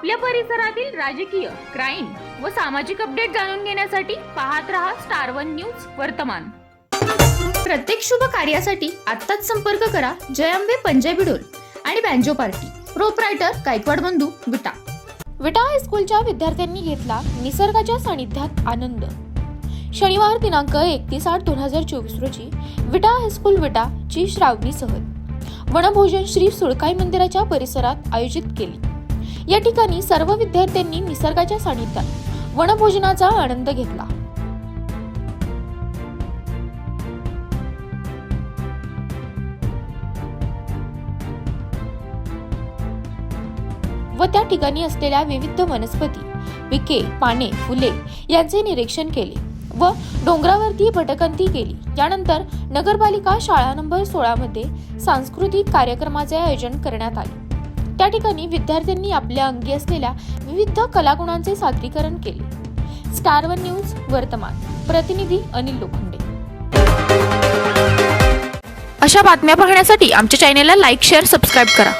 आपल्या परिसरातील राजकीय क्राईम व सामाजिक अपडेट जाणून घेण्यासाठी पाहत रहा स्टार वन न्यूज वर्तमान. प्रत्येक शुभ कार्यासाठी आत्ताच संपर्क करा जयंबे पंजाबी डोल आणि बँजो पार्टी. प्रोपरायटर गायकवाड बंधू विटा. विटा हायस्कूलच्या विद्यार्थ्यांनी घेतला निसर्गाच्या सानिध्यात आनंद. शनिवार दिनांक एकतीस आठ दोन हजार चोवीस रोजी विटा हायस्कूल विटा ची श्रावणी सहल. वनभोजन श्री सुळकाई मंदिराच्या परिसरात आयोजित केली. या ठिकाणी सर्व विद्यार्थ्यांनी निसर्गाच्या सानिध्यात वनभोजनाचा आनंद घेतला. व त्या ठिकाणी असलेल्या विविध वनस्पती पिके पाने फुले यांचे निरीक्षण केले व डोंगरावरती भटकंती केली. यानंतर नगरपालिका शाळा नंबर सोळा मध्ये सांस्कृतिक कार्यक्रमाचे आयोजन करण्यात आले. त्या ठिकाणी विद्यार्थ्यांनी आपल्या अंगी असलेल्या विविध कलागुणांचे सादरीकरण केले. स्टार वन न्यूज वर्तमान. प्रतिनिधी अनिल लोखंडे. अशा बातम्या पाहण्यासाठी आमच्या चॅनेलला लाईक शेअर सबस्क्राईब करा.